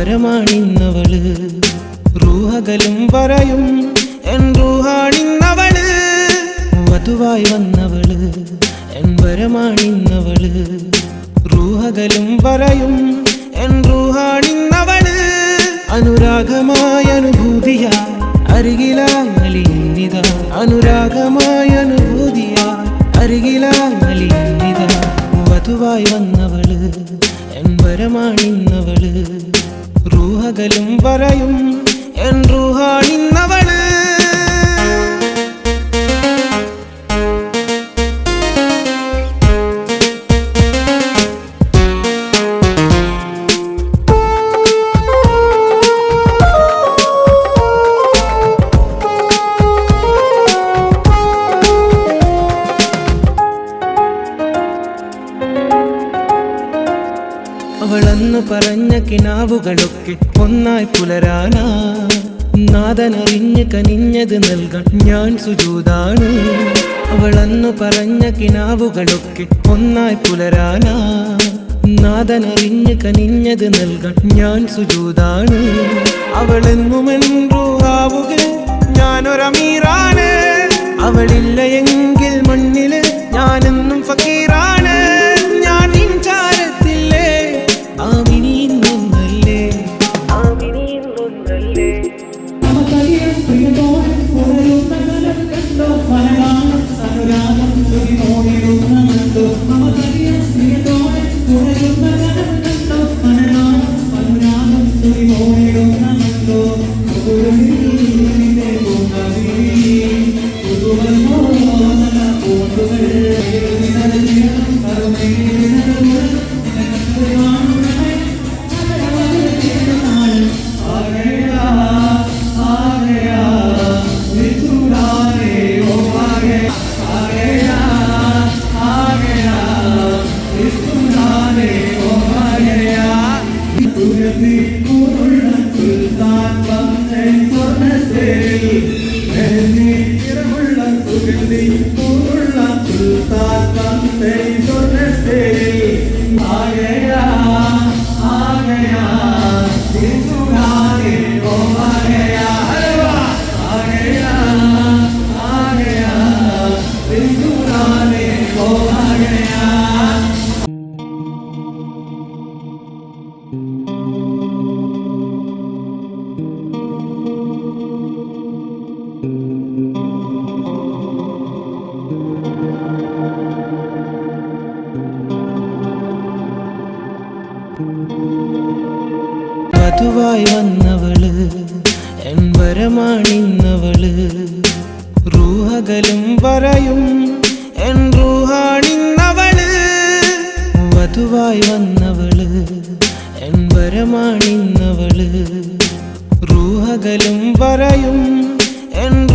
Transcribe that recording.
വരമാണിന്നവൾ റൂഹകലും പറയും N റൂഹാണിന്നവൾ. വധുവായി വന്നവൾ N വരമാണിന്നവൾ. റൂഹകലും പറയും N റൂഹാണിന്നവൾ. അനുരാഗമായ അനുഭൂതിയ അരികിലായി അലിയുന്നിത. അനുരാഗമായ അനുഭൂതിയ അരികിലായി അലിയുന്നിത. വധുവായി വന്നവൾ N വരമാണിന്നവൾ. റൂഹകലും വരയും. എൻ റൂഹാണിന്നവൾ അവളന്ന് പറഞ്ഞ കിനാവുകളൊക്കെ ഒന്നായി പുലരാനാ. നാദനറിഞ്ഞ് കനിഞ്ഞത് നൽകാൻ ഞാൻ സുജൂതാണ്. അവളന്നു പറഞ്ഞ കിനാവുകളൊക്കെ ഒന്നായി പുലരാനാ. നാദനറിഞ്ഞ് കനിഞ്ഞത് നൽകാൻ ഞാൻ സുജൂതാണ്. അനുരാഗം തുടി നോടിടുന്ന കണ്ടോ പൂർണത്തിൽ താൻ വന്നേ വധുവായി വന്നവൾ എൻ വരമാണിന്നവൾ. റൂഹകലും വരയും എൻ റൂഹാണിന്നവൾ. വധുവായി വന്നവൾ എൻ വരമാണിന്നവൾ. റൂഹകലും വരയും എൻ